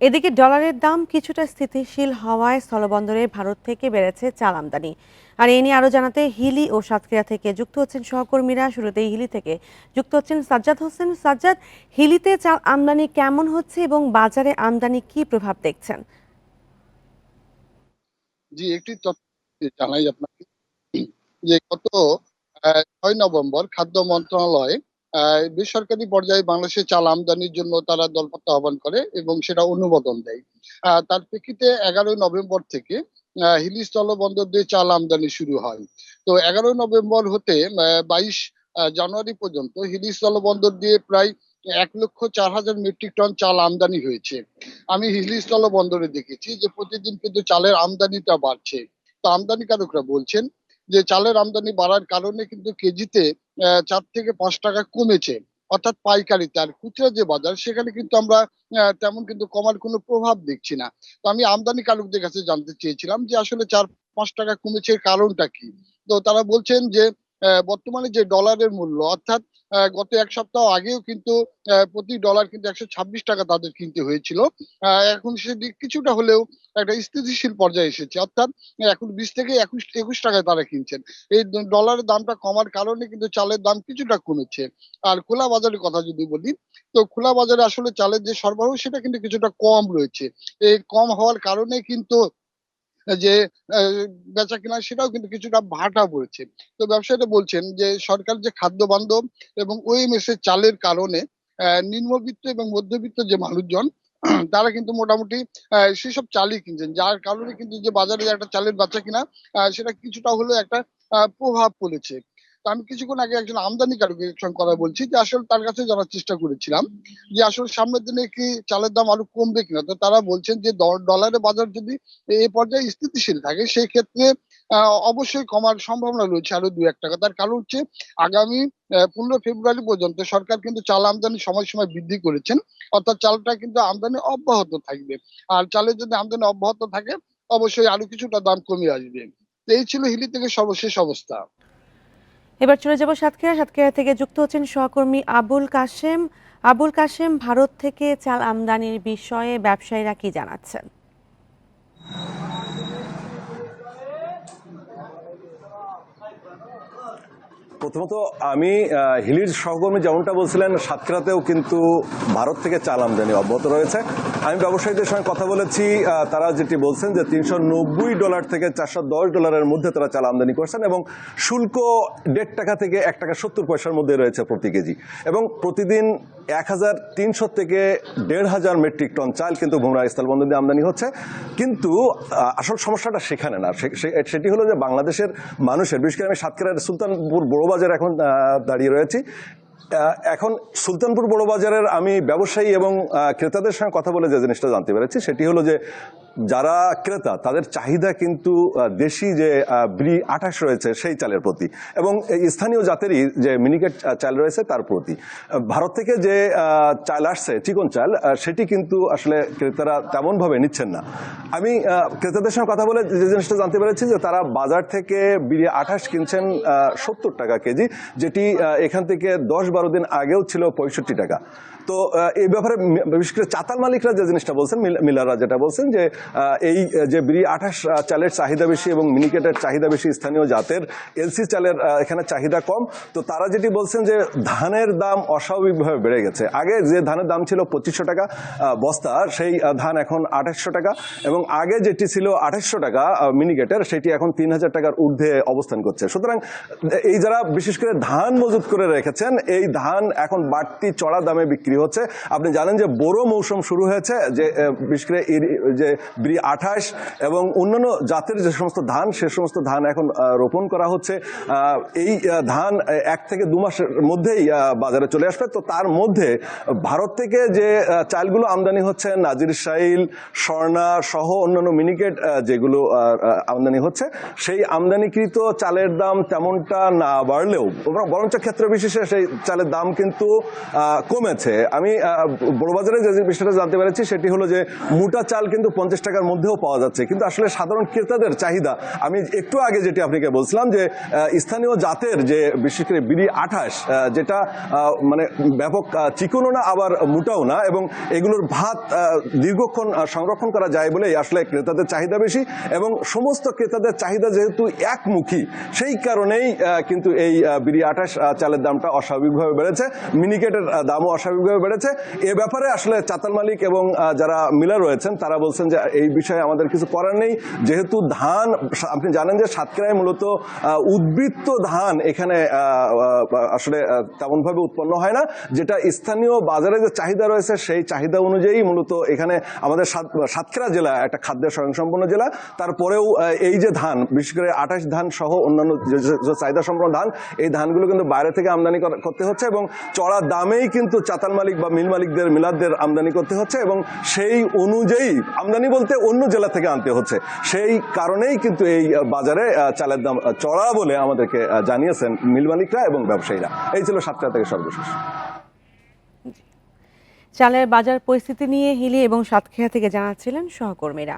এদিকে ডলারের দাম কিছুটা স্থিতিশীল হওয়ায় স্থলবন্দরে ভারত থেকে বেড়েছে চাল আমদানি। আর এ নিয়ে আরও জানাতে হিলি ও সাতক্ষীরা থেকে যুক্ত হচ্ছেন সহকর্মীরা। শুরুতেই হিলি থেকে যুক্ত হচ্ছেন সাজ্জাদ হোসেন। সাজ্জাদ, হিলিতে চাল আমদানি কেমন হচ্ছে এবং বাজারে আমদানি কি প্রভাব দেখছেন? জি, একটি জানাই আপনাকে যে গত ছয় নভেম্বর খাদ্য মন্ত্রণালয় বেসরকারি পর্যায়ে বাংলাদেশে চাল আমদানির জন্য তারা দলপত্র আহ্বান করে এবং সেটা অনুমোদন দেয়। তার প্রেক্ষিতে এগারোই নভেম্বর থেকে হিলি স্থলবন্দর দিয়ে চাল আমদানি শুরু হয়। তো এগারোই নভেম্বর হতে বাইশ জানুয়ারি পর্যন্ত হিলি স্থলবন্দর দিয়ে প্রায় এক লক্ষ চার হাজার মেট্রিক টন চাল আমদানি হয়েছে। আমি হিলি স্থল বন্দরে দেখেছি যে প্রতিদিন কিন্তু চালের আমদানিটা বাড়ছে। তো আমদানিকারকরা বলছেন যে চালের আমদানি বাড়ার কারণে কিন্তু কেজিতে চার থেকে পাঁচ টাকা কমেছে। অর্থাৎ পাইকারিতে আর খুচরা যে বাজার, সেখানে কিন্তু আমরা তেমন কিন্তু কমার কোনো প্রভাব দেখছি না। তো আমি আমদানি আমদানিকারকদের কাছে জানতে চেয়েছিলাম যে আসলে চার পাঁচ টাকা কমেছে কারণটা কি? তো তারা বলছেন যে বর্তমানে যে ডলারের মূল্য, অর্থাৎ গত এক সপ্তাহ আগেও কিন্তু প্রতি ডলার কিন্তু একশো ছাব্বিশ টাকা তাদের কিনতে হয়েছিল। এখন সেটি কিছুটা হলেও একটা স্থিতিশীল পর্যায়ে এসেছে। অর্থাৎ, এখন বিশ থেকে একুশ একুশ টাকায় তারা কিনছেন। এই ডলারের দামটা কমার কারণে কিন্তু চালের দাম কিছুটা কমেছে। আর খোলা বাজারের কথা যদি বলি, তো খোলা বাজারে আসলে চালের যে সরবরাহ, সেটা কিন্তু কিছুটা কম রয়েছে। এই কম হওয়ার কারণে কিন্তু যে বেচা কিনা সেটাও কিন্তু কিছুটা ভাটা পড়েছে। তো ব্যবসায়ীরা বলছেন যে, সরকার যে খাদ্য বান্ধব এবং ওই মেসে চালের কারণে নিম্নবিত্ত এবং মধ্যবিত্ত যে মানুষজন, তারা কিন্তু মোটামুটি সেসব চালই কিনছেন। যার কারণে কিন্তু যে বাজারে একটা চালের বাচ্চা কিনা সেটা কিছুটা হলেও একটা প্রভাব পড়েছে আমি কিছুক্ষণ আগে একজন আমদানিকারকের সঙ্গে কথা বলছি যে আসলে তার কাছে জানার চেষ্টা করেছিলাম যে আসলে সামনের দিনে কি চালের দাম আরও কমবে কিনা? তো তারা বলছেন যে ডলারের বাজার যদি এই পর্যায়ে স্থিতিশীল থাকে সেই ক্ষেত্রে অবশ্যই কমার সম্ভাবনা রয়েছে আরও দু এক টাকা। তার কারণ হচ্ছে আগামী পনেরো ফেব্রুয়ারি পর্যন্ত সরকার কিন্তু চাল আমদানি সময় সময় বৃদ্ধি করেছেন। অর্থাৎ চালটা কিন্তু আমদানি অব্যাহত থাকবে। আর চালের যদি আমদানি অব্যাহত থাকে, অবশ্যই আরও কিছুটা দাম কমে আসবে। এই ছিল হিলি থেকে সর্বশেষ অবস্থা। এবার চলে যাব সাতক্ষীরা। সাতক্ষীরা থেকে যুক্ত হচ্ছেন সহকর্মী আবুল কাশেম। আবুল কাশেম, ভারত থেকে চাল আমদানির বিষয়ে ব্যবসায়ীরা কি জানাচ্ছেন? প্রথমত আমি হিলির সহকর্মী যেমনটা বলছিলেন, সাতক্ষীরাতেও কিন্তু ভারত থেকে চাল আমদানি অব্যাহত রয়েছে। আমি ব্যবসায়ীদের সঙ্গে কথা বলেছি তারা যেটি বলছেন যে তিনশো নব্বই ডলার থেকে চারশো দশ ডলারের মধ্যে তারা চাল আমদানি করছেন এবং শুল্ক দেড় টাকা থেকে এক টাকা সত্তর পয়সার মধ্যে রয়েছে প্রতি কেজি। এবং প্রতিদিন এক হাজার তিনশো থেকে দেড় হাজার মেট্রিক টন চাল কিন্তু ভোমরা স্থলবন্দর দিয়ে আমদানি হচ্ছে। কিন্তু আসল সমস্যাটা সেখানে না। সেটি হলো যে বাংলাদেশের মানুষের, বিশেষ করে আমি সাতক্ষীরার সুলতানপুর বড়বাজার এখন দাঁড়িয়ে রয়েছি। এখন সুলতানপুর বড়বাজারের আমি ব্যবসায়ী এবং ক্রেতাদের সঙ্গে কথা বলে যে জিনিসটা জানতে পেরেছি, সেটি হলো যে যারা ক্রেতা, তাদের চাহিদা কিন্তু দেশি যে ব্রি আঠাশ রয়েছে সেই চালের প্রতি এবং স্থানীয় জাতেরই যে মিনিকেট চাল রয়েছে তার প্রতি। ভারত থেকে যে চাল আসছে, চিকন চাল সেটি কিন্তু আসলে ক্রেতারা তেমনভাবে নিচ্ছেন না। আমি ক্রেতাদের সঙ্গে কথা বলে যে জিনিসটা জানতে পেরেছি যে তারা বাজার থেকে বিড়ি আঠাশ কিনছেন সত্তর টাকা কেজি, যেটি এখান থেকে দশ বারো দিন আগেও ছিল পঁয়ষট্টি টাকা। তো এই ব্যাপারে বিশেষ করে চাতাল মালিকরা যে জিনিসটা বলছেন, মিল- মিলাররা যেটা বলছেন যে এই যে বিড়ি আঠাশ চালের চাহিদা বেশি এবং মিনিকেটের চাহিদা বেশি স্থানীয় জাতের, এলসি চালের এখানে চাহিদা কম। তো তারা যেটি বলছেন যে ধানের দাম অস্বাভাবিকভাবে বেড়ে গেছে। আগে যে ধানের দাম ছিল পঁচিশশো টাকা বস্তা, সেই ধান এখন আঠাশশো টাকা এবং আগে যেটি ছিল আঠাশশো টাকা মিনিকেটের, সেটি এখন তিন হাজার টাকার ঊর্ধ্বে অবস্থান করছে। সুতরাং, এই যারা বিশেষ করে ধান মজুত করে রেখেছেন, এই ধান এখন বাড়তি চড়া দামে বিক্রি হচ্ছে। আপনি জানেন যে বড় মৌসুম শুরু হয়েছে, যে বিশেষ করে যে ব্রি আঠাশ এবং অন্যান্য জাতের যে সমস্ত ধান, সে সমস্ত ধান এখন রোপণ করা হচ্ছে। এই ধান এক থেকে দু মাসের মধ্যেই বাজারে চলে আসবে। তো তার মধ্যে ভারত থেকে যে চালগুলো আমদানি হচ্ছে, নাজির শাইল, স্বর্ণা সহ অন্যান্য মিনিকেট যেগুলো আমদানি হচ্ছে, সেই আমদানিকৃত চালের দাম তেমনটা না বাড়লেও বরঞ্চ ক্ষেত্র বিশেষে সেই চালের দাম কিন্তু কমেছে। আমি বড়বাজারে যে বিষয়টা জানতে পেরেছি, সেটি হলো যে, মোটা চাল কিন্তু পঞ্চাশ টাকার মধ্যেও পাওয়া যাচ্ছে। কিন্তু আসলে সাধারণ ক্রেতাদের চাহিদা, আমি একটু আগে যেটি আপনাকে বলছিলাম যে স্থানীয় জাতের যে বিশেষ করে বিড়ি আঠাশ যেটা মানে ব্যাপক চিকনও না, আবার মোটাও না এবং এগুলোর ভাত দীর্ঘক্ষণ সংরক্ষণ করা যায় বলেই আসলে ক্রেতাদের চাহিদা বেশি এবং সমস্ত ক্রেতাদের চাহিদা যেহেতু একমুখী, সেই কারণেই কিন্তু এই বিড়ি আঠাশ চালের দামটা অস্বাভাবিকভাবে বেড়েছে। মিনিকেটের দামও অস্বাভাবিকভাবে বেড়েছে। এ ব্যাপারে আসলে চাতাল মালিক এবং যারা মিলার রয়েছেন, তারা বলছেন যে এই বিষয়ে আমাদের কিছু করার নেই। যেহেতু ধান, আপনি জানেন যে সাতক্ষীরায় মূলত উদ্বৃত্ত ধান এখানে আসলে তেমনভাবে উৎপন্ন হয় না। যেটা স্থানীয় বাজারে যে চাহিদা রয়েছে, সেই চাহিদা অনুযায়ী মূলত এখানে আমাদের সাতক্ষীরা জেলা একটা খাদ্যের স্বয়ংসম্পন্ন জেলা। তারপরেও এই যে ধান, বিশেষ করে আঠাশ ধান সহ অন্যান্য যে- চাহিদা সম্পন্ন ধান, এই ধানগুলো কিন্তু বাইরে থেকে আমদানি করতে হচ্ছে এবং চড়া দামেই কিন্তু চাতাল মালিক বা মিল মালিকদের মিলারদের আমদানি করতে হচ্ছে এবং সেই অনুযায়ী আমদানি বলতে অন্য জেলা থেকে আনতে হচ্ছে। সেই কারণেই কিন্তু এই বাজারে চালের দাম চড়া বলে আমাদেরকে জানিয়েছেন মিল মালিকরা এবং ব্যবসায়ীরা। এই ছিল সাতটা থেকে সর্বশেষ। চালের বাজার পরিস্থিতি নিয়ে হিলি এবং সাতক্ষীরা থেকে জানাচ্ছিলেন সহকর্মীরা।